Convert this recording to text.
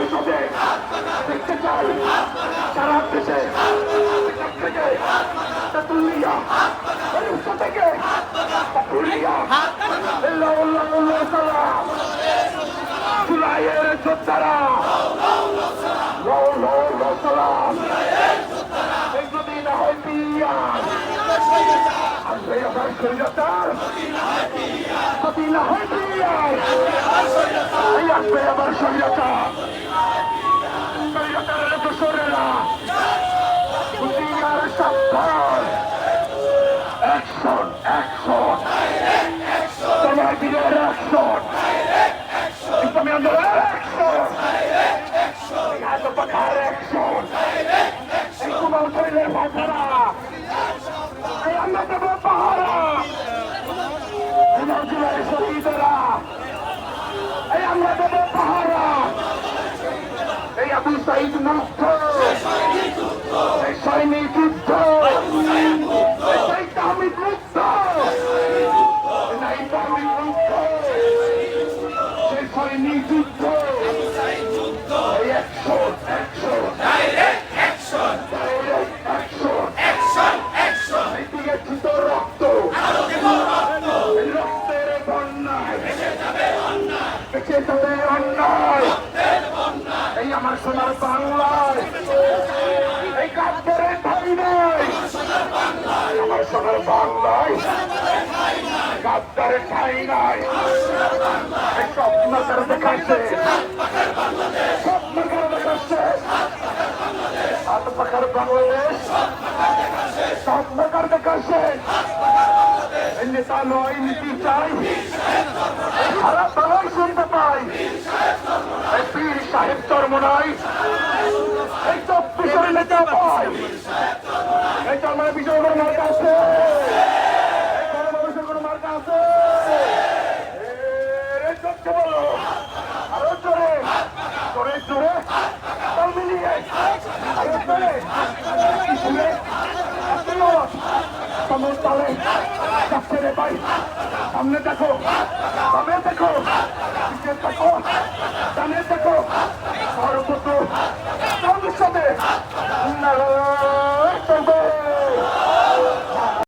ভবিষ্যতে দেখতে চাই সারা দেশে না হয় এই আসবে আবার সৈন্যতার সৈন্যতার দোসরেরা পিয়ার সাবধান অ্যাকশন অ্যাকশন তোমার দিনের অ্যাকশন ইসলামী আন্দোলনের অ্যাকশন পাখার অ্যাকশন এই কুমার শরীরের ভাষারা এই আমরা দেব পাহারা এই নজরুলের শহীদরা এই আমরা দেব পাহারা এই আবু সাইদ মুক্ত সৈনিক যুদ্ধ। এই তামিদ মুক্ত। এই তামিদ মুক্ত। এই সৈনিক যুদ্ধ। রক্ত। এই রক্তের বন্যায়। বেঁচে যাবে অন্যায়। এই আমার সোনার বাংলায়। এই কাপড়ের ঠাই নাই। আমার সোনার বাংলায়। কাপড়ের ঠাই নাই। স্বপ্ন তারা দেখাচ্ছে। স্বপ্ন তারা দেখাচ্ছে। হাত পাখার বাংলাদেশ। স্বপ্ন তারা দেখাচ্ছে। নেতা নয়, নীতি চাই। সারা বাংলায় শুনতে পাই। সাহেব চর্ম নাই। এই চব্বিশের নেতা পাই এই চর্মের বিজয় কোনো মার্কা আছে। চর্মের কোনো মার্কা আছে। আরও জোরে। জোরে জোরে। মিলিয়ে। আরও জোরে। কি শুনে পাই। সামনে দেখো সামনে দেখো দেখো সামনে দেখো সর্বত্র